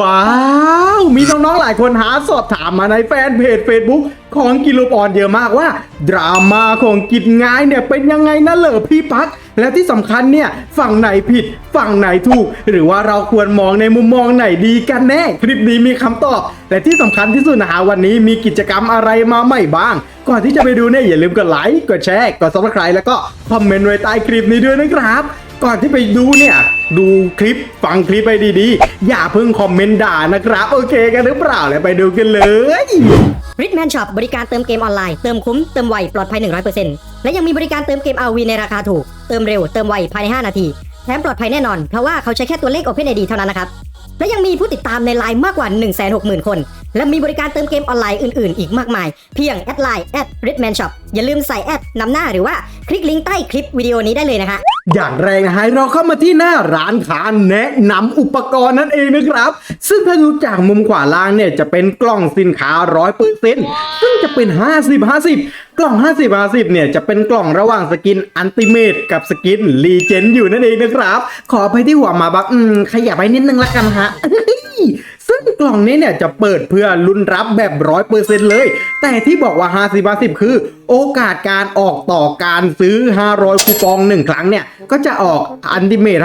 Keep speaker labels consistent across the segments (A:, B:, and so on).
A: ว้าว มีน้องๆหลายคนหาสอบถามมาในแฟนเพจ Facebook ของกิโลปอนเยอะมากว่า ดราม่าของกิจงายเนี่ยเป็นยังไงนะเหรอพี่ปัก และที่สำคัญเนี่ย ฝั่งไหนผิด ฝั่งไหนถูก หรือว่าเราควรมองในมุมมองไหนดีกันแน่ คลิปนี้มีคำตอบและที่สำคัญที่สุดนะฮะวันนี้มีกิจกรรมอะไรมาใหม่บ้าง ก่อนที่จะไปดูเนี่ยอย่าลืมกดไลค์กดแชร์กด subscribe แล้วก็คอมเมนต์ไว้ใต้คลิปนี้ด้วยนะครับ ก่อนที่ไปดูเนี่ย ดูคลิปฟังคลิปไปดีๆ อย่าเพิ่งคอมเมนต์ด่านะครับ โอเคกันหรือเปล่าแล้วไปดูกันเลย
B: ริ d แมนช็อปบริการเติมเกมออนไลน์เติมคุ้มเติมไวปลอดภัย 100%และยังมีบริการเติมเกม RV ในราคาถูก เติมเร็วเติมไวภายใน 5 นาทีแถมปลอดภัยแน่นอน เพราะว่าเขาใช้แค่ตัวเลข OpenID เท่านั้นนะครับ และยังมีผู้ติดตามในไลน์มากกว่า 160,000 คน และมีบริการเติมเกมออนไลน์อื่นๆ อีกมากมาย เพียงแอดไลน์แอด r i d m a n Shop อย่าลืมใส่แอดนำหน้าหรือว่าคลิกลิงก์ใต้คลิปวิดีโอนี้ได้เลยนะคะ
A: อย่างแรกนะฮะเราเข้ามาที่หน้าร้านค้าแนะนำอุปกรณ์นั่นเองนะครับ ซึ่งถ้าดูจากมุมขวาล่างเนี่ยจะเป็นกล่องสินค้าร้อยเปอร์เซ็นต์ซึ่งจะเป็น 50 50 กล่อง 50 50เนี่ยจะเป็นกล่องระหว่างสกินอันติเมตกับสกินรีเจนอยู่นั่นเองนะครับ ขอไปที่หัวมาบักอืมขยับไปนิดนึงละกันฮะ ซึ่งกล่องนี้เนี่ยจะเปิดเพื่อลุ้นรับแบบร้อยเปอร์เซ็นต์เลย แต่ที่บอกว่า 50 50 คือ โอกาสการออกต่อการซื้อ 500 คูปอง 1 ครั้งเนี่ย ก็จะออกอันติเมต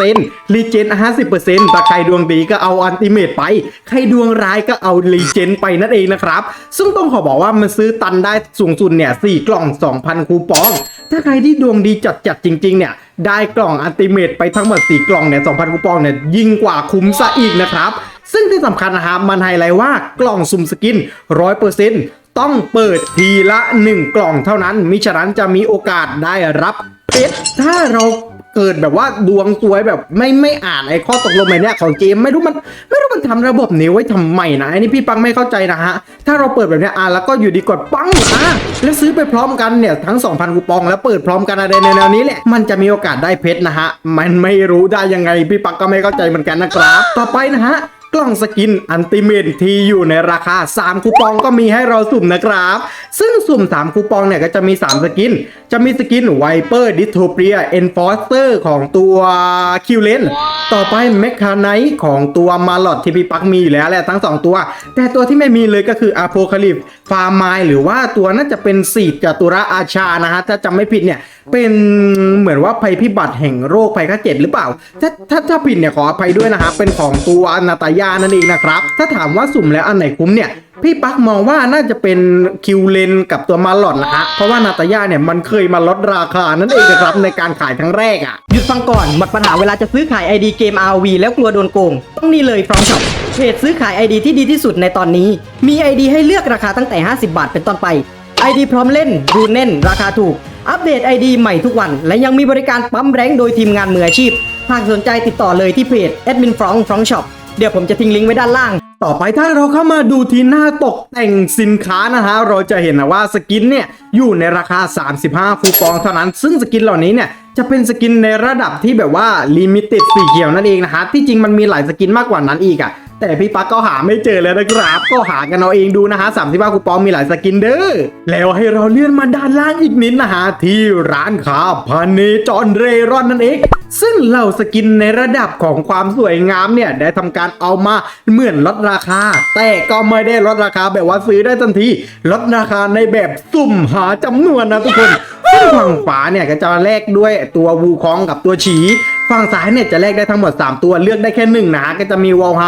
A: 50%รีเจน50%ถ้าใครดวงดีก็เอาอันติเมตไป ใครดวงร้ายก็เอารีเจนไปนั่นเองนะครับ ซึ่งต้องขอบอกว่ามันซื้อตันได้สูงสุดเนี่ย4กล่อง 2,000 คูปอง ถ้าใครที่ดวงดีจัดๆจริง ๆ เนี่ยได้กล่องอันติเมตไปทั้งหมด4กล่องเนี่ย2,000 คูปองเนี่ยยิ่งกว่าคุ้มซะอีกนะครับ ซึ่งที่สำคัญนะครับมันไฮไลท์ว่ากล่องสุ่มสกิน 100%ต้องเปิดทีละ 1 กล่องเท่านั้น มิฉะนั้นจะมีโอกาสได้รับเพชรถ้าเราเกิดแบบว่าดวงสวยแบบไม่ไม่อ่านไอ้ข้อตกลงใหม่เนี่ยของเกมไม่รู้มันไม่รู้มันทำระบบนี้ไว้ทำไมนะไอันนี้พี่ปังไม่เข้าใจนะฮะ ถ้าเราเปิดแบบเนี้ยอะแล้วก็อยู่ดีกดปังอะแล้วซื้อไปพร้อมกันเนี่ยทั้ง 2,000 คูปองแล้วเปิดพร้อมกันอะไรในแนวนี้แหละมันจะมีโอกาสได้เพชรนะฮะ มันไม่รู้ได้ยังไงพี่ปังก็ไม่เข้าใจเหมือนกันนะครับต่อไปนะฮะ กล่องสกินอันติเมตที่อยู่ในราคา 3 คูปองก็มีให้เราสุ่มนะครับ ซึ่งสุ่ม 3 คูปองเนี่ยก็จะมี 3 สกิน จะมีสกินไวเปอร์ดิสโทเปียเอนฟอสเตอร์ของตัวคิวเลนต่อไปเมคาไนของตัวมาลอดที่พี่ปักมีอยู่แล้วแหละทั้ง 2 ตัว แต่ตัวที่ไม่มีเลยก็คืออะโพคาลิปฟาร์มายหรือว่าตัวน่าจะเป็นสีดจตุระอาชานะฮะถ้าจำไม่ผิดเนี่ยเป็นเหมือนว่าภัยพิบัติแห่งโรคภัยข้เจ็บหรือเปล่า ถ้าถ้าถ้าผิดเนี่ยขออภัยด้วยนะครับเป็นของตัวนาตายานั่นเองนะครับ ถ้าถามว่าสุ่มแล้วอันไหนคุ้มเนี่ยพี่ปักมองว่าน่าจะเป็นคิวเลนกับตัวมาหลอดนะฮะ เพราะว่านาตายาเนี่ยมันเคยมาลดราคานั่นเองนะครับในการขายครั้งแรกอะ
C: หยุดฟังก่อน หมดปัญหาเวลาจะซื้อขาย ID เกม RV แล้วกลัวโดนโกง ต้องนี่เลย From Shop เพจซื้อขาย ID ที่ดีที่สุดในตอนนี้ มี ID ให้เลือกราคาตั้งแต่ 50 บาทเป็นต้นไป ID พร้อมเล่นรูเน่น ราคาถูก อัปเดต ID ใหม่ทุกวัน และยังมีบริการปั๊มแรงโดยทีมงานมืออาชีพ หากสนใจติดต่อเลยที่เพจ Admin From From Shop เดี๋ยวผมจะทิ้งลิงก์ไว้ด้านล่าง
A: ต่อไปถ้าเราเข้ามาดูที่หน้าตกแต่งสินค้านะฮะ เราจะเห็นนะว่าสกินเนี่ย อยู่ในราคา 35 คูปองเท่านั้น ซึ่งสกินเหล่านี้เนี่ย จะเป็นสกินในระดับที่แบบว่าลิมิเต็ดสีเขียวนั่นเองนะฮะ ที่จริงมันมีหลายสกินมากกว่านั้นอีกอะ แต่พี่ปักก็หาไม่เจอแล้วนะครับ ก็หากันเอาเองดูนะฮะ35คูปองมีหลายสกินเด้อแล้วให้เราเลื่อนมาด้านล่างอีกนิดนะฮะที่ร้านค้าพาเนจรเรร่อนนั่นเองซึ่งเหล่าสกินในระดับของความสวยงามเนี่ยได้ทำการเอามาเหมือนลดราคา แต่ก็ไม่ได้ลดราคาแบบว่าซื้อได้ทันทีลดราคาในแบบสุ่มหาจำนวนนะทุกคนซึ่งฝั่งขวาเนี่ยก็จะแลกด้วยตัววูคองกับตัวฉี ฝั่งซ้ายเนี่ยจะแลกได้ทั้งหมด 3 ตัวเลือกได้แค่หนึ่งนะก็จะมีวอลไฮ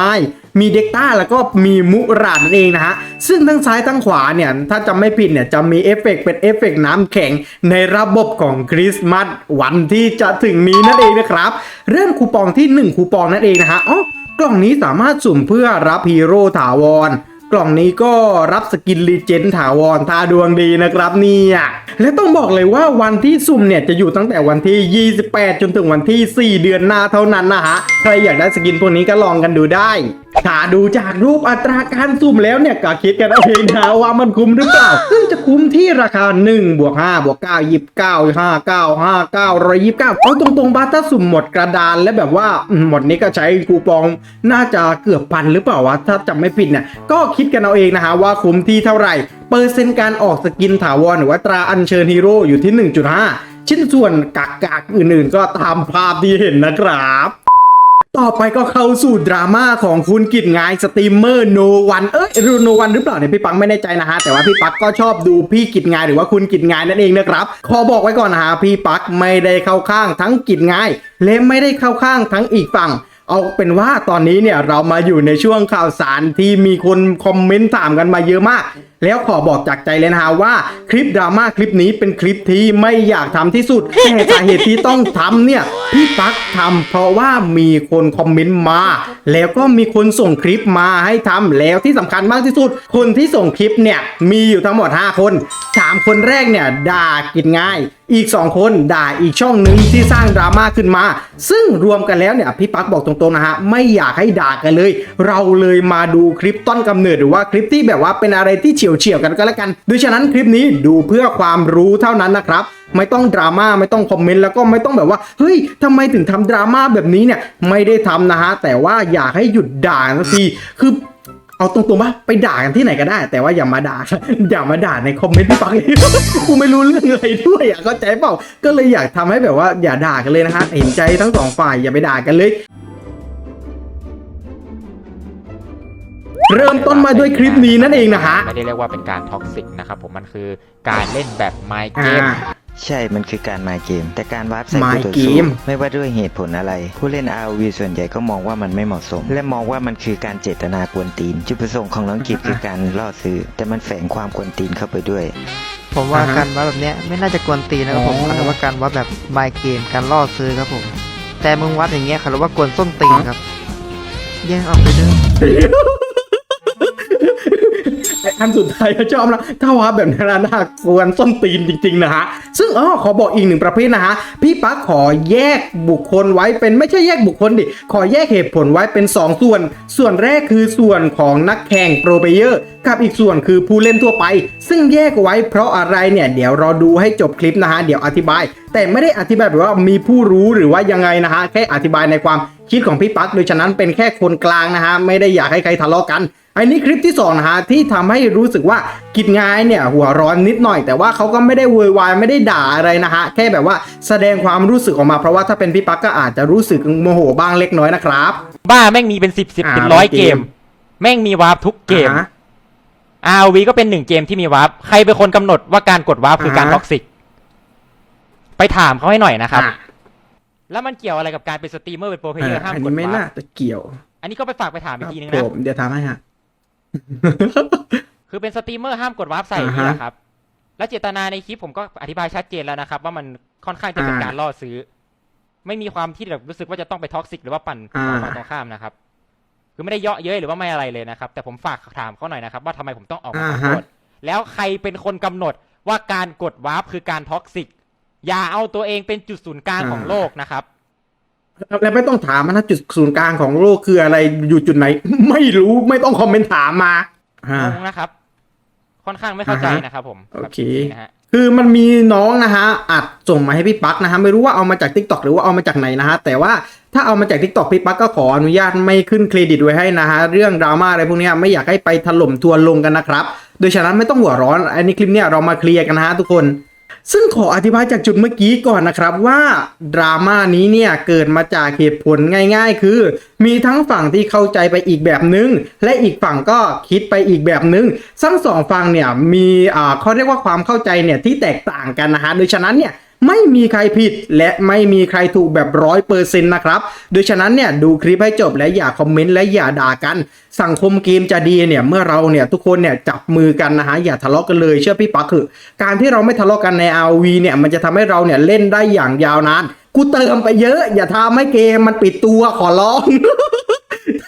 A: มีเด็กต้าแล้วก็มีมุราดนั่นเองนะฮะ ซึ่งทั้งซ้ายทั้งขวาเนี่ย ถ้าจำไม่ผิดเนี่ยจะมีเอฟเฟกต์เป็นเอฟเฟกต์น้ำแข็งในระบบของคริสต์มาสวันที่จะถึงนี้นั่นเองนะครับ เริ่มคูปองที่ 1 คูปองนั่นเองนะฮะอ๋อกล่องนี้สามารถสุ่มเพื่อรับฮีโร่ถาวรกล่องนี้ก็รับสกินรีเจนถาวรถ้าดวงดีนะครับเนี่ยและต้องบอกเลยว่าวันที่สุ่มเนี่ยจะอยู่ตั้งแต่วันที่ 28 จนถึงวันที่ 4 เดือนหน้าเท่านั้นนะฮะ ใครอยากได้สกินพวกนี้ก็ลองกันดูได้ ถ้าดูจากรูปอัตราการสุ่มแล้วเนี่ยก็คิดกันเอาเองนะว่ามันคุ้มหรือเปล่า ซึ่งจะคุ้มที่ราคา1บวก5บวก9 29 59 59 129เอาตรงๆบาถ้าสุ่มหมดกระดานแล้วแบบว่าหมดนี้ก็ใช้คูปองน่าจะเกือบพันหรือเปล่าวะถ้าจำไม่ผิดเนี่ยก็คิดกันเอาเองนะฮะว่าคุ้มที่เท่าไหร่เปอร์เซ็นต์การออกสกินถาวรหรือว่าตราอัญเชิญฮีโร่อยู่ที่ 1.5 ชิ้นส่วนกากๆอื่นๆ ก็ตามภาพที่เห็นนะครับ ต่อไปก็เข้าสู่ดราม่าของคุณกิจงายสตรีมเมอร์โนวันเอ้ยรูโนวันหรือเปล่าเนี่ยพี่ปักไม่แน่ใจนะฮะแต่ว่าพี่ปักก็ชอบดูพี่กิจงายหรือว่าคุณกิจงายนั่นเองนะครับขอบอกไว้ก่อนนะฮะพี่ปักไม่ได้เข้าข้างทั้งกิจงายและไม่ได้เข้าข้างทั้งอีกฝั่งเอาเป็นว่าตอนนี้เนี่ยเรามาอยู่ในช่วงข่าวสารที่มีคนคอมเมนต์ถามกันมาเยอะมาก แล้วขอบอกจากใจเลยนะฮะว่าคลิปดราม่าคลิปนี้เป็นคลิปที่ไม่อยากทำที่สุดแต่สาเหตุที่ต้องทำเนี่ยพี่ปักทำเพราะว่ามีคนคอมเมนต์มา แล้วก็มีคนส่งคลิปมาให้ทำแล้วที่สำคัญมากที่สุด คนที่ส่งคลิปเนี่ยมีอยู่ทั้งหมด 5 คนสามคนแรกเนี่ยด่ากินง่ายอีก 2 คนด่าอีกช่องหนึ่งที่สร้างดราม่าขึ้นมา ซึ่งรวมกันแล้วเนี่ยพี่ปักบอกตรงๆนะฮะไม่อยากให้ด่ากันเลย เราเลยมาดูคลิปต้นกำเนิดหรือว่าคลิปที่แบบว่าเป็นอะไรที่เฉียวเฉียวๆกันก็แล้วกันโดยฉะนั้นคลิปนี้ดูเพื่อความรู้เท่านั้นนะครับไม่ต้องดราม่าไม่ต้องคอมเมนต์แล้วก็ไม่ต้องแบบว่าเฮ้ยทำไมถึงทำดราม่าแบบนี้เนี่ยไม่ได้ทำนะฮะแต่ว่าอยากให้หยุดด่าสักทีคือเอาตรงๆว่าไปด่ากันที่ไหนก็ได้ แต่ว่าอย่ามาด่าอย่ามาด่าในคอมเมนต์ที่ปักเลยกูไม่รู้เรื่องอะไรด้วยอะเข้าใจเปล่าก็เลยอยากทำให้แบบว่าอย่าด่ากันเลยนะฮะเห็นใจทั้งสองฝ่ายอย่าไปด่ากันเลย เริ่มต้นมาด้วยคลิปนี้นั่นเองนะฮะ
D: ไม่ได้เรียกว่าเป็นการท็อกซิกนะครับผมมันคือการเล่นแบบไมเก
A: อ่า
D: ม
E: ใช่ มันคือการมาเกม แต่การวาร์ปใส่
A: มา
E: คู่ต่อ
A: เก
E: สู้
A: ม
E: ไม่ว่าด้วยเหตุผลอะไร ผู้เล่น ROV ส่วนใหญ่ก็มองว่ามันไม่เหมาะสม และมองว่ามันคือการเจตนากวนตีน จุดประสงค์ของน้องกิจคือการล่อซื้อ แต่มันแฝงความกวนตีนเข้าไปด้วย
F: ผมว่า
A: อ่าฮะ
F: การวัดแบบเนี้ยไม่น่าจะกวนตีนนะครับผม
A: อ๋อ
F: เขาเรียกว่าการวัดแบบไมเกมการล่อซื้อครับผม แต่มึงวัดอย่างเงี้ยเขาเรียกว่ากวนส้นตีนครับ แยกออกไปเด้อ
A: ไอันสุดท้ายก็ชอบนะถ้าว่าแบบนั้นนะน่ากวนส้นตีนจริง ๆ นะฮะ ซึ่งอ๋อขอบอกอีกหนึ่งประเภทนะฮะ พี่ปั๊กขอแยกบุคคลไว้เป็นไม่ใช่แยกบุคคลดิ ขอแยกเหตุผลไว้เป็น 2 ส่วน ส่วนแรกคือส่วนของนักแข่งโปรเปเยอร์กับอีกส่วนคือผู้เล่นทั่วไป ซึ่งแยกไว้เพราะอะไรเนี่ย เดี๋ยวรอดูให้จบคลิปนะฮะ เดี๋ยวอธิบาย แต่ไม่ได้อธิบายแบบว่ามีผู้รู้หรือว่ายังไงนะฮะ แค่อธิบายในความคิดของพี่ปั๊กโดยฉะนั้นเป็นแค่คนกลางนะฮะไม่ได้อยากให้ใครทะเลาะกันอันนี้คลิปที่2นะฮะที่ทำให้รู้สึกว่ากิจงายเนี่ยหัวร้อนนิดหน่อย แต่ว่าเขาก็ไม่ได้โวยวายไม่ได้ด่าอะไรนะฮะแค่แบบว่าแสดงความรู้สึกออกมาเพราะว่าถ้าเป็นพี่ปั๊กก็อาจจะรู้สึกโมโหบ้างเล็กน้อยนะครับ
D: บ้าแม่งมีเป็นสิบสิบ
A: อ่า
D: เป็นร้อย
A: เก
D: เก
A: ม
D: มแม่งมีวาร์ปทุกเกม
A: อ่าฮะ
D: RV ก็เป็นหนึ่งเกมที่มีวาร์ปใครเป็นคนกำหนดว่าการกดวาร์ปคือการ
A: อ่าฮะ
D: ท็อกซิกไปถามเขาให้หน่อยนะครับ
A: อะ
D: แล้วมันเกี่ยวอะไรกับการเป็นสตรีมเมอร์เป็นโปรเพลเยอร์ห้าม
A: อัน
D: ก
A: นี้
D: ด
A: ไม่
D: วา
A: น่า
D: ร์ป
A: จะเกี่ยว
D: อันนี้ก็ไปฝากไปถามอีกทีนึง
A: ผ
D: นะ
A: มเดี๋ยวทำให้ฮะ
D: คือเป็นสตรีมเมอร์ห้ามกดวาร์ปใส่
A: อ่าฮะ
D: นี่แหละครับ และเจตนาในคลิปผมก็อธิบายชัดเจนแล้วนะครับ ว่ามันค่อนข้างจะเป็น
A: อ่า
D: การล่อซื้อ ไม่มีความที่แบบรู้สึกว่าจะต้องไปท็อกซิกหรือว่าปั่น
A: อ่า
D: ฝั่งตรงข้ามนะครับ คือไม่ได้เยาะเย้ยหรือว่าไม่อะไรเลยนะครับ แต่ผมฝากถามเขาหน่อยนะครับ ว่าทำไมผมต้องออกมาขอโทษแล้วใครเป็นคนกำหนดว่าการกดวาร์ปคือการท็อกซิก อย่าเอาตัวเองเป็นจุดศูนย์กลางของโลกนะครับ
A: แล้วไม่ต้องถามนะจุดศูนย์กลางของโลกคืออะไรอยู่จุดไหน ไม่รู้ไม่ต้องคอมเมนต์ถามมาอ่า
D: งงนะครับ ค่อนข้างไม่เข้าใจ
A: อ่าฮะ
D: นะครับผม
A: โอเค
D: แบบนี้นะฮะ
A: คือมันมีน้องนะฮะอัดส่งมาให้พี่ปั๊กนะฮะไม่รู้ว่าเอามาจาก t ิ k t o k หรือว่าเอามาจากไหนนะฮะแต่ว่าถ้าเอามาจาก t ิ k t o k พี่ปั๊กก็ขออนุญาตไม่ขึ้นเครดิตไว้ให้นะฮะเรื่องดราม่าอะไรพวกเนี้ยไม่อยากให้ไปถล่มทัวร์ลงกันนะครับ โดยฉะนั้นไม่ต้องหัวร้อนอันนี้คลิปเนี้ยเรามาเคลียร์กันนะฮะทุกคน ซึ่งขออธิบายจากจุดเมื่อกี้ก่อนนะครับว่าดราม่านี้เนี่ยเกิดมาจากเหตุผลง่าย ๆ คือ มีทั้งฝั่งที่เข้าใจไปอีกแบบนึง และอีกฝั่งก็คิดไปอีกแบบนึงทั้งสองฝั่งเนี่ยมีอ่าเขาเรียกว่าความเข้าใจเนี่ยที่แตกต่างกันนะฮะโดยฉะนั้นเนี่ย ไม่มีใครผิดและไม่มีใครถูกแบบร้อยเปอร์เซ็นต์นะครับโดยฉะนั้นเนี่ยดูคลิปให้จบและอย่าคอมเมนต์และอย่าด่ากัน สังคมเกมจะดีเนี่ยเมื่อเราเนี่ยทุกคนเนี่ยจับมือกันนะฮะอย่าทะเลาะกันเลยเชื่อพี่ปักคือ การที่เราไม่ทะเลาะกันใน RV เนี่ยมันจะทำให้เราเนี่ยเล่นได้อย่างยาวนานกูเติมไปเยอะ อย่าทำให้เกมมันปิดตัวขอร้อง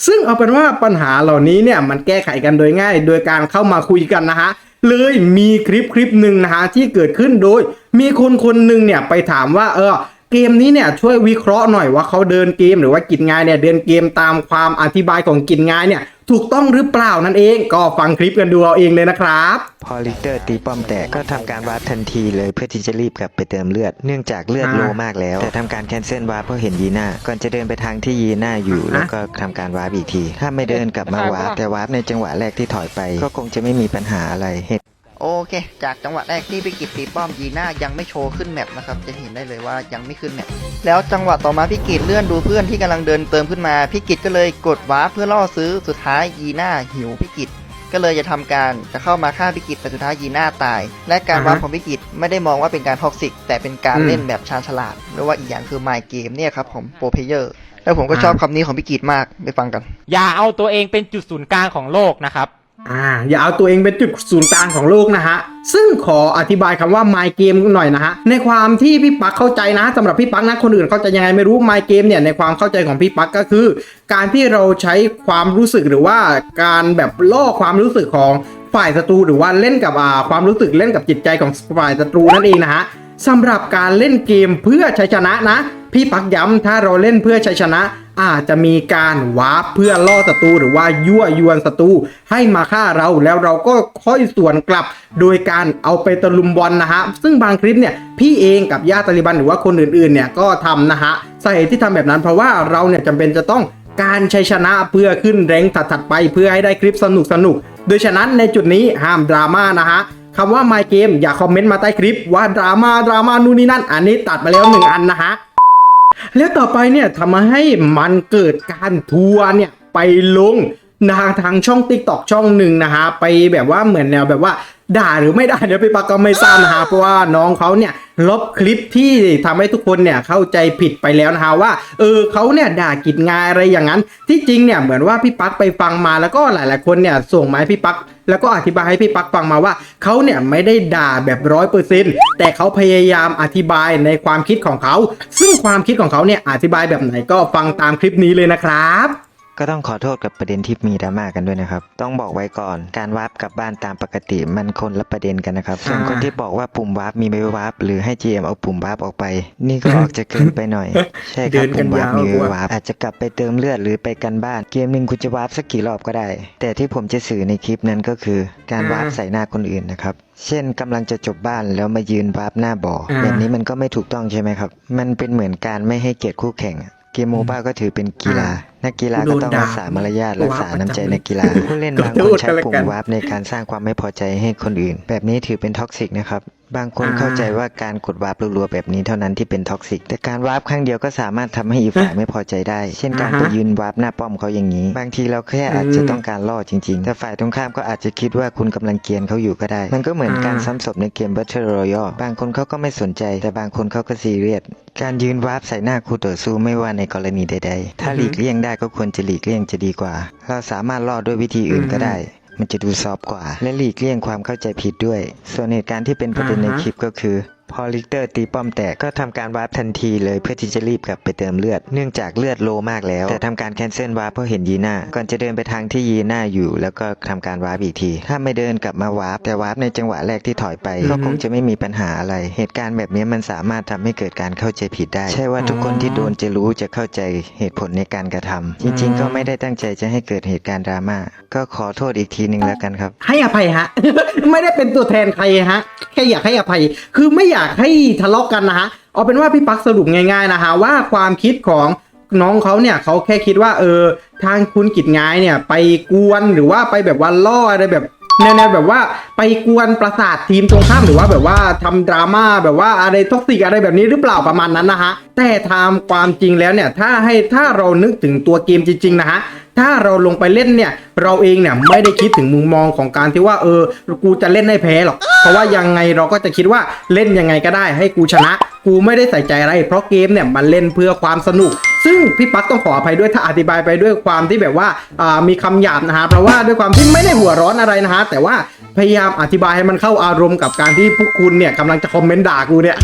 A: ซึ่งเอาเป็นว่าปัญหาเหล่านี้เนี่ยมันแก้ไขกันโดยง่าย โดยการเข้ามาคุยกันนะฮะ เลยมีคลิปคลิปหนึ่งนะฮะที่เกิดขึ้นโดย มีคนคนหนึ่งเนี่ยไปถามว่าเออเกมนี้เนี่ยช่วยวิเคราะห์หน่อยว่าเขาเดินเกมหรือว่ากิจงานเนี่ยเดินเกมตามความอธิบายของกิจงานเนี่ย ถูกต้องหรือเปล่านั่นเองก็ฟังคลิปกันดูเอาเองเลยนะครับ
E: พอลิกเตอร์ตีป้อมแตกก็ทำการวาร์ปทันทีเลยเพื่อที่จะรีบกลับไปเติมเลือด เนื่องจากเลือด
A: อ่า
E: โลมากแล้ว แต่ทำการแคนเซิลวาร์ปเพราะเห็นยีน่าก่อนจะเดินไปทางที่ยีน่าอยู่
A: อ่าฮะ
E: แล้วก็ทำการวาร์ปอีกที ถ้าไม่เดินกลับมาวาร์ปแต่วาร์ปในจังหวะแรกที่ถอยไป ก็คงจะไม่มีปัญหาอะไรเหตุ
F: โอเค จากจังหวะแรกที่พี่กิตตีป้อมยีน่ายังไม่โชว์ขึ้นแมปนะครับ จะเห็นได้เลยว่ายังไม่ขึ้นแมปแล้วจังหวะต่อมาพี่กิตเลื่อนดูเพื่อนที่กำลังเดินเติมขึ้นมาพี่กิตก็เลยกดว้าเพื่อล่อซื้อสุดท้ายยีน่าหิวพี่กิตก็เลยจะทำการจะเข้ามาฆ่าพี่กิตแต่สุดท้ายยีน่าตาย และการ
A: อ่าฮะ
F: วาร์ปของพี่กิตไม่ได้มองว่าเป็นการท็อกซิก แต่เป็นการเล่นแบบชาญฉลาดหรือว่าอีกอย่างคือ my game เนี่ยครับผมโปรเพเยอร์แล้วผมก็ชอบคำนี้ของพี่กิตมากไปฟังกัน
D: อย่าเอาตัวเองเป็นจุดศูนย์กลางของโลกนะครับ
A: อ่าอย่าเอาตัวเองเป็นจุดศูนย์กลางของโลกนะฮะ ซึ่งขออธิบายคำว่า my game หน่อยนะฮะ ในความที่พี่ปักเข้าใจนะสำหรับพี่ปักนะคนอื่นเข้าใจยังไงไม่รู้ my game เนี่ยในความเข้าใจของพี่ปักก็คือ การที่เราใช้ความรู้สึกหรือว่าการแบบล่อความรู้สึกของฝ่ายศัตรูหรือว่าเล่นกับอ่าความรู้สึกเล่นกับจิตใจของฝ่ายศัตรูนั่นเองนะฮะ สำหรับการเล่นเกมเพื่อชัยชนะนะ พี่ปักย้ำถ้าเราเล่นเพื่อชัยชนะ อาจจะมีการวาร์ปเพื่อล่อศัตรูหรือว่ายั่วยวนศัตรูให้มาฆ่าเราแล้วเราก็ค่อยส่วนกลับ โดยการเอาไปตะลุมบอลนะฮะ ซึ่งบางคลิปเนี่ยพี่เองกับญาติตาลิบันหรือว่าคนอื่นๆเนี่ยก็ทำนะฮะสาเหตุที่ทำแบบนั้นเพราะว่าเราเนี่ยจำเป็นจะต้องการชัยชนะเพื่อขึ้นแรงถัดๆไปเพื่อให้ได้คลิปสนุกๆโดยฉะนั้นในจุดนี้ห้ามดราม่านะฮะ คำว่า my game อย่าคอมเมนต์มาใต้คลิปว่าดราม่าดราม่านู่นนี่นั่น อันนี้ตัดมาแล้วหนึ่งอันนะฮะ แล้วต่อไปเนี่ยทำให้มันเกิดการทัวร์เนี่ยไปลงนะทางช่องติ๊กตอกช่องหนึ่งนะฮะ ไปแบบว่าเหมือนแนวแบบว่า ด่าหรือไม่ด่าเดี๋ยวพี่ปักก็ไม่ทราบนะฮะเพราะว่าน้องเขาเนี่ยลบคลิปที่ทำให้ทุกคนเนี่ยเข้าใจผิดไปแล้วนะฮะว่าเออเขาเนี่ยด่ากิจงายอะไรอย่างนั้น ที่จริงเนี่ยเหมือนว่าพี่ปักไปฟังมาแล้วก็หลาย ๆ คนเนี่ยส่งมาให้พี่ปักแล้วก็อธิบายให้พี่ปักฟังมาว่าเขาเนี่ยไม่ได้ด่าแบบร้อยเปอร์เซ็นต์แต่เขาพยายามอธิบายในความคิดของเขา ซึ่งความคิดของเขาเนี่ยอธิบายแบบไหนก็ฟังตามคลิปนี้เลยนะครับ
E: ก็ต้องขอโทษกับประเด็นที่มีดราม่ากันด้วยนะครับ ต้องบอกไว้ก่อน การวาร์ปกลับบ้านตามปกติมันคนละประเด็นกันนะครับส่วน
A: อ่า
E: คนที่บอกว่าปุ่มวาร์ปมีไม่วาร์ปหรือให้ GM เอาปุ่มวาร์ปออกไป นี่ก็ออกจะเกินไปหน่อย ใช่ครับ
A: เดินกั
E: ปุ่
A: น
E: มวาร์ปมี
A: ยาว
E: ไว้
A: กว่า
E: วาร์ปอาจจะกลับไปเติมเลือดหรือไปกันบ้าน เกมหนึ่งคุณจะวาร์ปสักกี่รอบก็ได้ แต่ที่ผมจะสื่อในคลิปนั้นก็คือ การวาร์ปใส่หน้าคนอื่นนะครับเช่นกำลังจะจบบ้านแล้วมายืนวาร์ปหน้าบ่อ
A: อ่า
E: แบบนี้มันก็ไม่ถูกต้องใช่ไหมครับ มันเป็นเหมือนการไม่ให้เกียรติคู่แข่งอะ เกมโมบ้าก็ถือเป็นกีฬา นักกีฬาก็ต้องรักษามารยาทรักษาน้ำใจในกีฬาผู้เล่นบางคนใช้ปุ่มวาร์ปในการสร้างความไม่พอใจให้คนอื่น แบบนี้ถือเป็นท็อกซิกนะครับ บางคน
A: อ่า
E: เข้าใจว่าการกดวาร์ปรัวๆแบบนี้เท่านั้นที่เป็นท็อกซิก แต่การวาร์ปครั้งเดียวก็สามารถทำให้อีกฝ่ายไม่พอใจได้ เช่นการไปยืนวาร์ปหน้าป้อมเขาอย่างนี้ บางทีเราแค่อาจจะต้องการล่อจริงๆ แต่ฝ่ายตรงข้ามก็อาจจะคิดว่าคุณกำลังเกรียนเขาอยู่ก็ได้ มันก็เหมือนการซ้ำศพในเกม Battle Royale บางคนเขาก็ไม่สนใจ แต่บางคนเขาก็ซีเรียส การยืนวาร์ปใส่หน้าคู่ต่อสู้ไม่ว่าในกรณีใด ๆ ถ้าหลีกเลี่ยงได้ก็ควรจะหลีกเลี่ยงจะดีกว่า เราสามารถล่อด้วยวิธีอื่นก็ได้ มันจะดูซอฟต์กว่า และหลีกเลี่ยงความเข้าใจผิดด้วย ส่วนเหตุการณ์ที่เป็นประเด็นใน
A: อ่าฮะ
E: คลิปก็คือ พอลิกเตอร์ตีป้อมแตกก็ทำการวาร์ปทันทีเลยเพื่อที่จะรีบกลับไปเติมเลือด เนื่องจากเลือดโลมากแล้ว แต่ทำการแคนเซิลวาร์ปเพราะเห็นยีน่าก่อนจะเดินไปทางที่ยีน่าอยู่ แล้วก็ทำการวาร์ปอีกที ถ้าไม่เดินกลับมาวาร์ปแต่วาร์ปในจังหวะแรกที่ถอยไปก็คงจะไม่มีปัญหาอะไร เหตุการณ์แบบนี้มันสามารถทำให้เกิดการเข้าใจผิดได้ ใช่ว่าทุกคนที่โดนจะรู้จะเข้าใจเหตุผลในการกระทำจริง ๆ ก็ไม่ได้ตั้งใจจะให้เกิดเหตุการณ์ดราม่าก็ขอโทษอีกทีหนึ่งแล้วกันครับ
A: ให้อภัยฮะ ไม่ได้เป็นตัวแทนใครฮะแค่อยากให้อภัยคือไม่อยากให้ทะเลาะกันนะฮะเอาเป็นว่าพี่ปักสรุปง่าย ๆนะฮะว่าความคิดของน้องเขาเนี่ยเขาแค่คิดว่าเออทางคุณกิจงายเนี่ยไปกวนหรือว่าไปแบบว่าล่ออะไรแบบ แนวๆแบบว่าไปกวนประสาททีมตรงข้ามหรือว่าแบบว่าทำดราม่าแบบว่าอะไรท็อกซิกอะไรแบบนี้หรือเปล่าประมาณนั้นนะฮะแต่ทำความจริงแล้วเนี่ยถ้าให้ถ้าเรานึกถึงตัวเกมจริงๆนะฮะถ้าเราลงไปเล่นเนี่ย เราเองเนี่ยไม่ได้คิดถึงมุมมองของการที่ว่าเออ กูจะเล่นให้แพ้หรอกเพราะว่ายังไงเราก็จะคิดว่าเล่นยังไงก็ได้ให้กูชนะ กูไม่ได้ใส่ใจอะไร เพราะเกมเนี่ยมันเล่นเพื่อความสนุก ซึ่งพี่ปั๊กต้องขออภัยด้วยถ้าอธิบายไปด้วยความที่แบบว่ามีคำหยาบนะฮะเพราะว่าด้วยความที่ไม่ได้หัวร้อนอะไรนะฮะแต่ว่าพยายามอธิบายให้มันเข้าอารมณ์กับการที่พวกคุณเนี่ยกำลังจะคอมเมนต์ด่ากูเนี่ย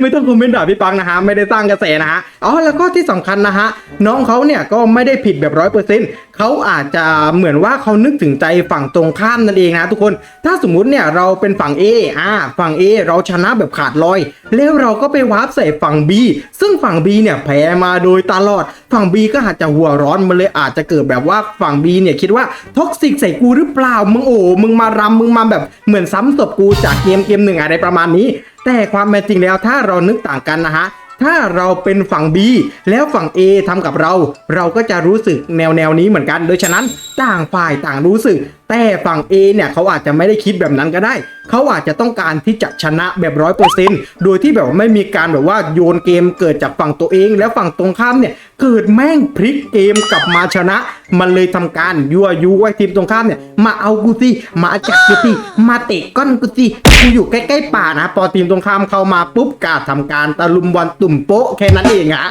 A: ไม่ต้องคอมเมนต์ด่าพี่ปังนะฮะไม่ได้สร้างกระแสนะฮะอ๋อแล้วก็ที่สำคัญนะฮะน้องเขาเนี่ยก็ไม่ได้ผิดแบบร้อยเปอร์เซ็นต์เขาอาจจะเหมือนว่าเขานึกถึงใจฝั่งตรงข้ามนั่นเองนะทุกคน ถ้าสมมุติเนี่ยเราเป็นฝั่ง A อ่าฝั่ง A เราชนะแบบขาดลอย แล้วเราก็ไปวาร์ปใส่ฝั่ง B ซึ่งฝั่ง B เนี่ยแพ้มาโดยตลอด ฝั่ง B ก็อาจจะหัวร้อนมันเลยอาจจะเกิดแบบว่าฝั่ง B เนี่ยคิดว่าท็อกซิกใส่กูหรือเปล่ามึงโอ้มึงมารำมึงมาแบบเหมือนซ้ำศพกูจากเกมเกมหนึ่งอะไรประมาณนี้แต่ความเป็นจริงแล้วถ้าเรานึกต่างกันนะฮะถ้าเราเป็นฝั่ง B แล้วฝั่ง A ทำกับเรา เราก็จะรู้สึกแนวแนวนี้เหมือนกัน โดยฉะนั้นต่างฝ่ายต่างรู้สึก แต่ฝั่ง A เนี่ยเขาอาจจะไม่ได้คิดแบบนั้นก็ได้ เขาอาจจะต้องการที่จะชนะแบบร้อยเปอร์เซ็นต์โดยที่แบบไม่มีการแบบว่าโยนเกมเกิดจากฝั่งตัวเอง แล้วฝั่งตรงข้ามเนี่ยเกิดแม่งพลิกเกมกลับมาชนะ มันเลยทำการยั่วยุไว้ทีมตรงข้ามเนี่ยมาเอากูสิมาจับกูสิมาเตะก้อนกูสิกูอยู่ใกล้ๆป่านะพอทีมตรงข้ามเข้ามาปุ๊บกาทำการตะลุมบอลตุ่มโป๊ะแค่นั้นเองอะ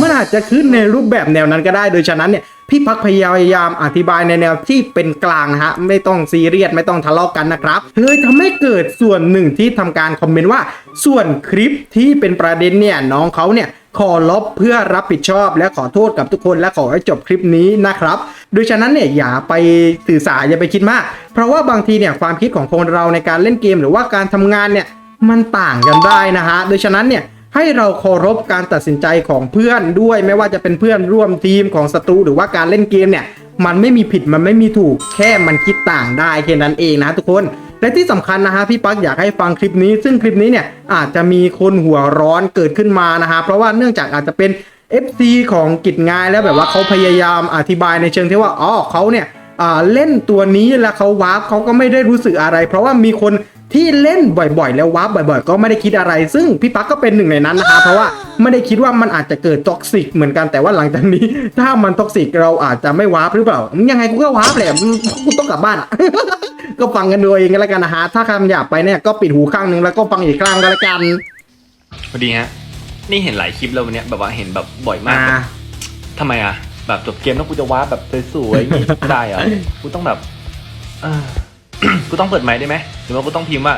A: มันอาจจะขึ้นในรูปแบบแนวนั้นก็ได้ โดยฉะนั้นเนี่ย พี่พักพยายามอธิบายในแนวที่เป็นกลางนะฮะไม่ต้องซีเรียสไม่ต้องทะเลาะกันนะครับเลยทำให้เกิดส่วนหนึ่งที่ทำการคอมเมนต์ว่า ส่วนคลิปที่เป็นประเด็นเนี่ยน้องเขาเนี่ยขอลบเพื่อรับผิดชอบและขอโทษกับทุกคนและขอให้จบคลิปนี้นะครับโดยฉะนั้นเนี่ยอย่าไปสื่อสารอย่าไปคิดมาก เพราะว่าบางทีเนี่ยความคิดของคนเราในการเล่นเกม หรือว่าการทำงานเนี่ยมันต่างกันได้นะฮะโดยฉะนั้นเนี่ย ให้เราเคารพการตัดสินใจของเพื่อนด้วย ไม่ว่าจะเป็นเพื่อนร่วมทีมของศัตรูหรือว่าการเล่นเกมเนี่ย มันไม่มีผิดมันไม่มีถูกแค่มันคิดต่างได้แค่นั้นเองนะทุกคนและที่สำคัญนะฮะพี่ปั๊กอยากให้ฟังคลิปนี้ ซึ่งคลิปนี้เนี่ยอาจจะมีคนหัวร้อนเกิดขึ้นมานะฮะเพราะว่าเนื่องจากอาจจะเป็น FC ของกิจงายแล้วแบบว่าเขาพยายามอธิบายในเชิงที่ว่าอ๋อเขาเนี่ย เล่นตัวนี้แล้วเขาวาร์ปเขาก็ไม่ได้รู้สึกอะไร เพราะว่ามีคนที่เล่นบ่อยๆ แล้ววาร์ปบ่อยๆ ก็ไม่ได้คิดอะไร ซึ่งพี่ปักก็เป็นหนึ่งในนั้นนะคะเพราะว่าไม่ได้คิดว่ามันอาจจะเกิดท็อกซิกเหมือนกันแต่ว่าหลังจากนี้ ถ้ามันท็อกซิกเราอาจจะไม่วาร์ปหรือเปล่ายังไงกูก็วาร์ปแหละอืมกูต้องกลับบ้านอะก็ฟังกันดูเองกันแล้วกันนะฮะถ้าคำหยาบไปเนี่ยก็ปิดหูข้างหนึงแล้วก็ฟังอีกข้างก็แล้วกัน
G: พอดีฮะนี่เห็นหลายคลิปแล้ววันเนี้ยแบบว่าเห็นแบบบ่อยมาก
A: อ่า
G: แบบทำไมอะ แบบจบเกมแล้วกูจะว้าร์ปแบบสวยๆอย่างงี้ไม่ได้เหรอกูต้องแบบเออกูต้องเปิดไมค์ได้ไหมหรือว่ากูต้องพิมพ์ว่า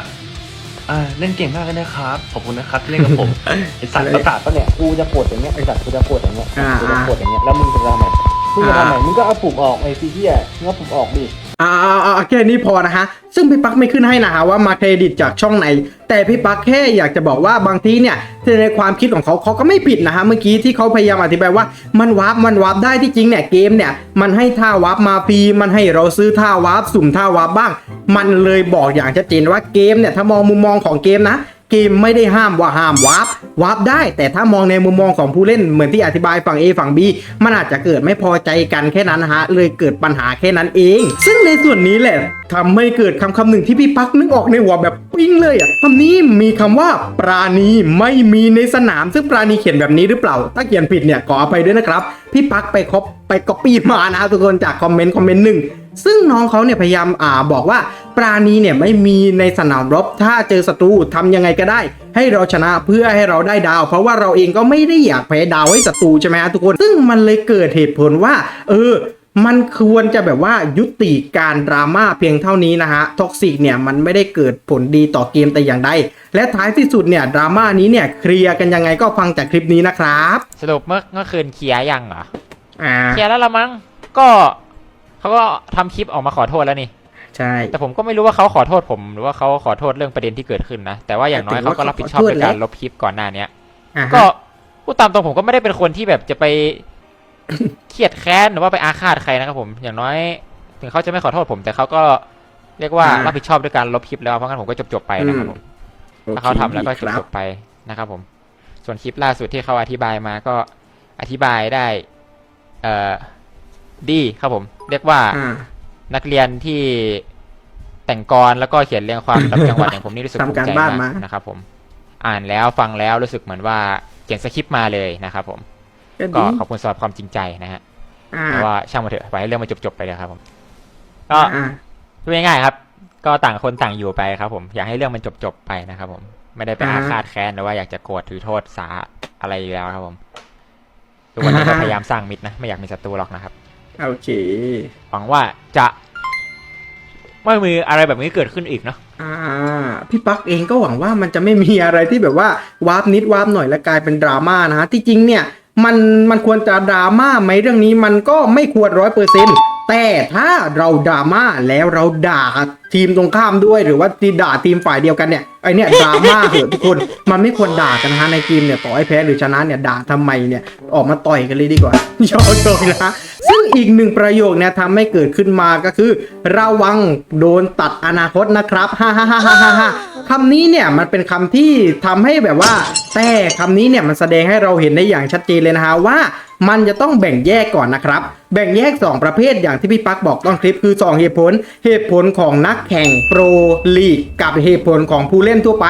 G: อ่าเล่นเก่งมากเลยนะครับขอบคุณนะครับที่เล่นกับผมไอสัตว์ประสาทปะเนี่ยกูจะปวดอย่างเงี้ยไอสัตว์กูจะปวดอย่างเงี้ย
A: อ่า
G: กูจะปวดอย่างเงี้ยแล้วมึงจะทำไงมึงจะทำไงมึงก็เอาปุ่มออกไอซีเฮียมึงเอาปุ่มออกดิ
A: อ่าอ่าอ่าแค่นี้พอนะฮะ ซึ่งพี่ปักไม่ขึ้นให้นะฮะว่ามาเครดิตจากช่องไหน แต่พี่ปักแค่อยากจะบอกว่าบางทีเนี่ยในความคิดของเขาเขาก็ไม่ผิดนะฮะเมื่อกี้ที่เขาพยายามอธิบายว่ามันวาร์ปมันวาร์ปได้ที่จริงเนี่ยเกมเนี่ยมันให้ท่าวาร์ปมาฟรีมันให้เราซื้อท่าวาร์ปสุ่มท่าวาร์ปบ้าง มันเลยบอกอย่างชัดเจนว่าเกมเนี่ยถ้ามองมุมมองของเกมนะ เกมไม่ได้ห้ามว่าห้ามวาร์ปวาร์ปได้ แต่ถ้ามองในมุมมองของผู้เล่นเหมือนที่อธิบายฝั่ง A ฝั่ง B มันอาจจะเกิดไม่พอใจกันแค่นั้นนะฮะเลยเกิดปัญหาแค่นั้นเอง ซึ่งในส่วนนี้แหละทำให้เกิดคำคำหนึ่งที่พี่ปักนึกออกในหัวแบบปิ้งเลยอะคำนี้มีคำว่าปราณีไม่มีในสนาม ซึ่งปราณีเขียนแบบนี้หรือเปล่า ถ้าเขียนผิดเนี่ยขออภัยด้วยนะครับ พี่ปักไปคอปไปก๊อปปี้มานะครับทุกคนจากคอมเมนต์คอมเมนต์หนึ่งซึ่งน้องเขาเนี่ยพยายามอ่าบอกว่าปราณีเนี่ยไม่มีในสนามรบ ถ้าเจอศัตรูทำยังไงก็ได้ ให้เราชนะเพื่อให้เราได้ดาว เพราะว่าเราเองก็ไม่ได้อยากแพ้ดาวให้ศัตรูใช่ไหมฮะทุกคน ซึ่งมันเลยเกิดเหตุผลว่า เออ มันควรจะแบบว่ายุติการดราม่าเพียงเท่านี้นะฮะท็อกซิกเนี่ยมันไม่ได้เกิดผลดีต่อเกมแต่อย่างใด และท้ายที่สุดเนี่ยดราม่านี้เนี่ยเคลียร์กันยังไงก็ฟังจากคลิปนี้นะครับ
D: สรุปเมื่อเมื่อคืนเคลียร์ยังเหรอ
A: อ่า
D: เคลียร์แล้วละมั้งก็เขาก็ทำคลิปออกมาขอโทษแล้วนี่
A: ใช่
D: แต่ผมก็ไม่รู้ว่าเขาขอโทษผม หรือว่าเขาขอโทษเรื่องประเด็นที่เกิดขึ้นนะ แต่ว่าอย่างน้อย
A: แต่ถือ
D: เขา
A: ว่า
D: ก็รับผิดชอบ
A: เขาขอโทษ
D: ในการ
A: แล้ว
D: ลบคลิปก่อนหน้าเนี้ย
A: อ่าฮะ
D: ก็พูดตามตรงผมก็ไม่ได้เป็นคนที่แบบจะไป เครียดแค้นหรือว่าไปอาฆาตใครนะครับผม อย่างน้อย ถึงเขาจะไม่ขอโทษผม แต่เขาก็เรียกว่า
A: อ่ารั
D: รับผิดชอบด้วยการลบคลิปแล้ว เพราะงั้นผมก็จบๆไปนะครับผม ถ้าเขาทำแล้วก็
A: โอเค
D: จบๆไปนะครับผม ส่วนคลิปล่าสุดที่เขาอธิบายมาก็อธิบายได้ เอ่อ ดีครับผม เรียกว่า
A: อ่า
D: นักเรียนที่แต่งกรแล้วก็เขียนเรียงความระดับจังหวัดอย่างผมนี่รู้สึกภู
A: ทำ
D: มิ
A: การ
D: ใจ
A: บ้าน
D: มาก
A: มา
D: นะครับผม อ่านแล้วฟังแล้วรู้สึกเหมือนว่าเขียนสคริปต์มาเลยนะครับผม ก็
A: ดี
D: ขอบคุณสำหรับความจริงใจนะฮะ
A: อ่า
D: แต่ว่าช่างมาเถอะปล่อยให้เรื่องมันจบๆไปเลยครับผมก็
A: อ่า
D: พูดง่ายๆครับ ก็ต่างคนต่างอยู่ไปครับ ผมอยากให้เรื่องมันจบๆไปนะครับ ผม ไม่ได้ไปอาฆาตแค้นหรือว่าอยากจะโกรธถือโทษสาอะไรอยู่แล้วครับผมทุกวันนี้ก็พยายามสร้างมิตรนะไม่อยากมีศัตรูหรอกนะครับ
A: โอเค
D: หวังว่าจะไม่มีอะไรแบบนี้เกิดขึ้นอีกเนาะ
A: อ่า พี่ปักเองก็หวังว่ามันจะไม่มีอะไรที่แบบว่าวาร์ปนิดวาร์ปหน่อยแล้วกลายเป็นดราม่านะฮะที่จริงเนี่ย มันมันควรจะดราม่าไหมเรื่องนี้มันก็ไม่ควรร้อยเปอร์เซ็นต์แต่ถ้าเราดราม่าแล้วเราด่าทีมตรงข้ามด้วย หรือว่าตีด่าทีมฝ่ายเดียวกันเนี่ยไอเนี่ยดราม่าเหอะทุกคนมันไม่ควรด่ากันนะฮะในเกมเนี่ยต่อให้แพ้หรือชนะเนี่ยด่าทำไมเนี่ยออกมาต่อยกันเลยดีกว่ายอมๆนะฮะซึ่งอีกหนึ่งประโยคเนี่ยทำให้เกิดขึ้นมาก็คือ ระวังโดนตัดอนาคตนะครับฮ่าฮ่าฮ่าฮ่าฮ่า คำนี้เนี่ยมันเป็นคำที่ทำให้แบบว่า แต่คำนี้เนี่ยมันแสดงให้เราเห็นได้อย่างชัดเจนเลยนะฮะว่า มันจะต้องแบ่งแยกก่อนนะครับ แบ่งแยก 2 ประเภทอย่างที่พี่ปักบอกต้นคลิปคือ 2 เหตุผล เหตุผลของนักแข่งโปรลีกกับเหตุผลของผู้เล่นทั่วไป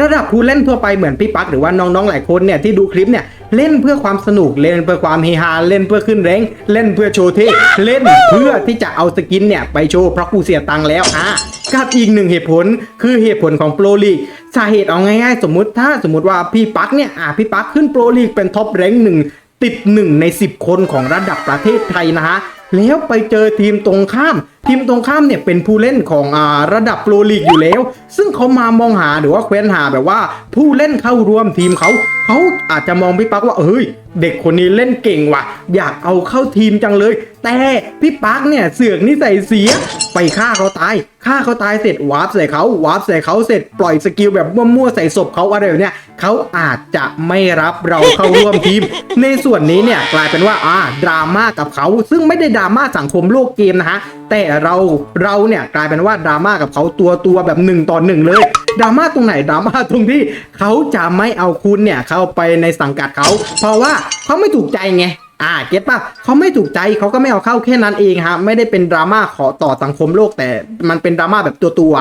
A: ระดับผู้เล่นทั่วไปเหมือนพี่ปักหรือว่าน้องๆหลายคนเนี่ยที่ดูคลิปเนี่ยเล่นเพื่อความสนุกเล่นเพื่อความเฮฮาเล่นเพื่อขึ้นแรงเล่นเพื่อโชว์เท่เล่นเพื่อที่จะเอาสกินเนี่ยไปโชว์เพราะกูเสียตังค์แล้วอะกับอีกหนึ่งเหตุผลคือเหตุผลของโปรลีกสาเหตุเอาง่ายๆ สมมุติถ้าสมมติว่าพี่ปักเนี่ยอะพี่ปักขึ้นโปรลีกเป็นท็อปแรงหนึ่ง ติดหนึ่งใน 10 คนของระดับประเทศไทยนะฮะแล้วไปเจอทีมตรงข้าม ทีมตรงข้ามเนี่ยเป็นผู้เล่นของอ่าระดับโปรลีกอยู่แล้ว ซึ่งเขามามองหาหรือว่าเคว้นหาแบบว่า ผู้เล่นเข้าร่วมทีมเขา เขาอาจจะมองพี่ปักว่าเฮ้ย เด็กคนนี้เล่นเก่งว่ะ อยากเอาเข้าทีมจังเลย แต่พี่ปักเนี่ยเสือกนิสัยเสีย ไปฆ่าเขาตายฆ่าเขาตายเสร็จวาร์ปใส่เขาวาร์ปใส่เขาเสร็จปล่อยสกิลแบบมั่วๆใส่ศพเขาอะไรแบบเนี้ยเขาอาจจะไม่รับเราเข้าร่วมทีม ในส่วนนี้เนี่ยกลายเป็นว่าอ่าดราม่ากับเขาซึ่งไม่ได้ดราม่าสังคมโลกเกมนะฮะแต่เราเราเนี่ยกลายเป็นว่าดราม่ากับเขาตัวตัวแบบหนึ่งต่อหนึ่งเลยดราม่าตรงไหนดราม่าตรงที่เขาจะไม่เอาคุณเนี่ยเข้าไปในสังกัดเขา เพราะว่าเขาไม่ถูกใจไง อ่าเก็ตป่ะเขาไม่ถูกใจเขาก็ไม่เอาเข้าแค่นั้นเองฮะไม่ได้เป็นดราม่าขอต่อสังคมโลกแต่มันเป็นดราม่าแบบตัวตัว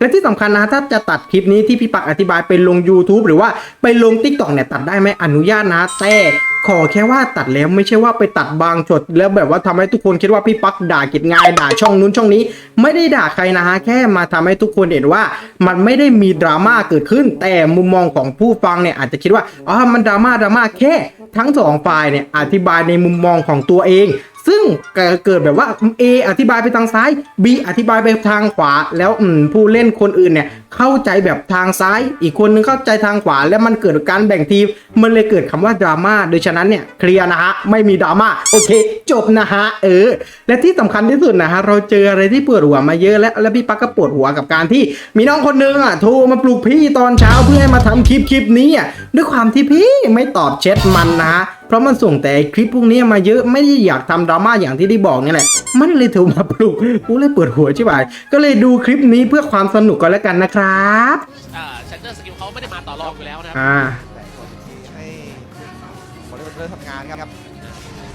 A: และที่สำคัญนะถ้าจะตัดคลิปนี้ที่พี่ปักอธิบายไปลง YouTube หรือว่าไปลง t ิ k t o k เนี่ยตัดได้ไหมอนุญาตนะแต่ ขอแค่ว่าตัดแล้วไม่ใช่ว่าไปตัดบางช็อตแล้วแบบว่าทำให้ทุกคนคิดว่าพี่ปักด่ากิจงายด่าช่องนู้นช่องนี้ ไม่ได้ด่าใครนะฮะแค่มาทำให้ทุกคนเห็นว่า มันไม่ได้มีดราม่าเกิดขึ้น แต่มุมมองของผู้ฟังเนี่ยอาจจะคิดว่าอ๋อมันดราม่าดราม่าแค่ทั้งสองฝ่ายเนี่ยอธิบายในมุมมองของตัวเองซึ่งเกิดแบบว่า A อธิบายไปทางซ้าย B อธิบายไปทางขวา แล้วผู้เล่นคนอื่นเนี่ยเข้าใจแบบทางซ้าย อีกคนนึงเข้าใจทางขวา แล้วมันเกิดการแบ่งทีม มันเลยเกิดคำว่าดราม่าโดยฉะนั้นเนี่ยเคลียร์นะฮะไม่มีดราม่าโอเค จบนะฮะเออ และที่สำคัญที่สุดนะฮะเราเจออะไรที่ปวดหัวมาเยอะแล้วแล้วพี่ปักก็ปวดหัวกับการที่ มีน้องคนนึงอะโทรมาปลุกพี่ตอนเช้าเพื่อให้มาทำคลิปคลิปนี้อะด้วยความที่พี่ไม่ตอบแชทมันนะฮะเพราะมันส่งแต่คลิปพวกนี้มาเยอะไม่ได้อยากทำดราม่าอย่างที่ได้บอกนี่แหละมันเลยโทรมาปลุกกูเลยปวดหัวใช่ไหมก็เลยดูคลิปนี้เพื่อความสนุกกันแล้วกันนะครับ
H: อ่าชันเดอร์สกิลเขาไม่ได้มาต่อรองอยู่แล้วนะครับ
A: อ่า
F: แต่ก่อนที่ให้คนที่เริ่มทำงานครับ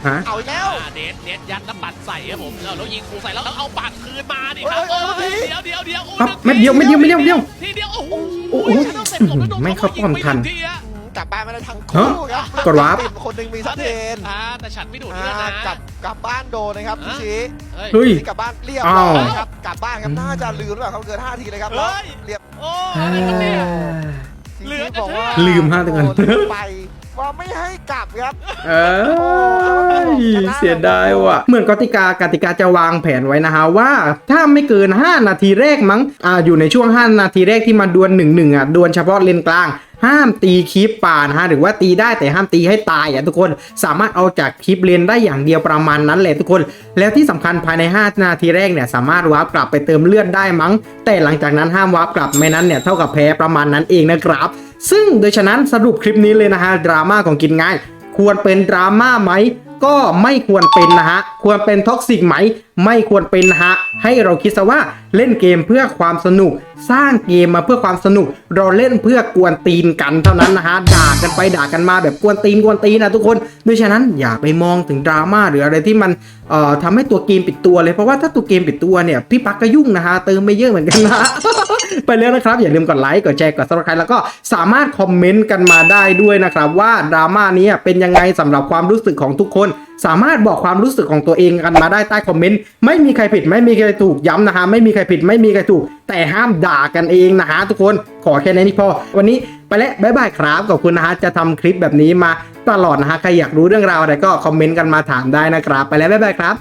A: ฮะ
F: เอาอีกแล้ว
H: อ่าเดนเดนยัดแล้วปัดใส่ครับผมแล้วแล้วยิงคูใส่แล้วแล้วเอาปัดคืนมาดิครับ
F: เอ้
H: โอ้
F: ย
H: ย
F: เอ้ย
H: เดี๋ยวเดี๋ยวเดี๋ยวโอ้
A: ครับเม็ดเดียวเม็ดเดียวเม็ดเดียวเม็ดเดียว
H: ทีเดียวโอ้โห
A: โอ้โห
H: ชันเดอร์เสร็จผมแล้วโดน
A: ไม่เข้าป้อมทัน
H: ยิงไปอีกทีอะ
F: กลับบ้านมาแล้วทั้ง
A: ฮะ
F: คู่ครับ
A: กดวาร์ป
F: ติคนหนึ่งมีซัดเทน
H: อ่าแต่ฉันไม่ดูด
F: อ่า
H: เลือดนะ
F: กลับกลับบ้านโดนนะครับพี่ชี้
H: เฮ้ย
A: เฮ้ย
F: นี่กลับบ้านเรียบ
A: อ้า
F: ร้
A: ว
F: อยครับกลับบ้านครับน่าจะลืมหรือเปล่าเขาเกิน5ทีเลยครับแล้ว
H: เฮ้ย
F: เรียบ
H: โอ้อะไรกันเนี่ยเหลือจะ
F: บอกว่า
A: ลืมห้าตรงนั้น
F: โดไปว่าไม่ให้กลับครับ
A: เอยเสียดายว่ะ เหมือนกติกากติกาจะวางแผนไว้นะฮะว่า ถ้าไม่เกิน 5 นาทีแรกมั้ง อ่าอยู่ในช่วง 5 นาทีแรกที่มาดวล1นึอะดวลเฉพาะเลนกลาง ห้ามตีคลิปป่านะฮะหรือว่าตีได้แต่ห้ามตีให้ตายอะทุกคนสามารถเอาจากคลิปเลนได้อย่างเดียวประมาณนั้นแหละทุกคน แล้วที่สำคัญภายใน 5 นาทีแรกเนี่ยสามารถวาร์ปกลับไปเติมเลือดได้มั้ง แต่หลังจากนั้นห้ามวาร์ปกลับไม่นั้นเนี่ยเท่ากับแพ้ประมาณนั้นเองนะครับ ซึ่งโดยฉะนั้นสรุปคลิปนี้เลยนะฮะดราม่าของกินง่าย ควรเป็นดราม่าไหมก็ไม่ควรเป็นนะฮะควรเป็นท็อกซิกไหมไม่ควรเป็นนะฮะให้เราคิดซะว่าเล่นเกมเพื่อความสนุก สร้างเกมมาเพื่อความสนุก เราเล่นเพื่อกวนตีนกันเท่านั้นนะฮะด่ากันไปด่ากันมาแบบกวนตีนกวนตีนนะทุกคนโดยฉะนั้นอย่าไปมองถึงดราม่าหรืออะไรที่มันเอ่อทำให้ตัวเกมปิดตัวเลยเพราะว่าถ้าตัวเกมปิดตัวเนี่ยพี่ปักก็ยุ่งนะฮะเติมไม่เยอะเหมือนกันนะไปแล้วนะครับ อย่าลืมกดไลค์กดแชร์กด subscribe แล้วก็สามารถคอมเมนต์กันมาได้ด้วยนะครับว่าดราม่านี้เป็นยังไงสำหรับความรู้สึกของทุกคนสามารถบอกความรู้สึกของตัวเองกันมาได้ใต้คอมเมนต์ไม่มีใครผิดไม่มีใครถูกย้ำนะฮะไม่มีใครผิดไม่มีใครถูก แต่ห้ามด่ากันเองนะฮะทุกคนขอแค่นี้พอ วันนี้ไปแล้วบ๊ายบายครับขอบคุณนะฮะจะทำคลิปแบบนี้มาตลอดนะฮะใครอยากรู้เรื่องราวอะไรก็คอมเมนต์กันมาถามได้นะครับ ไปแล้วบ๊ายบายครับ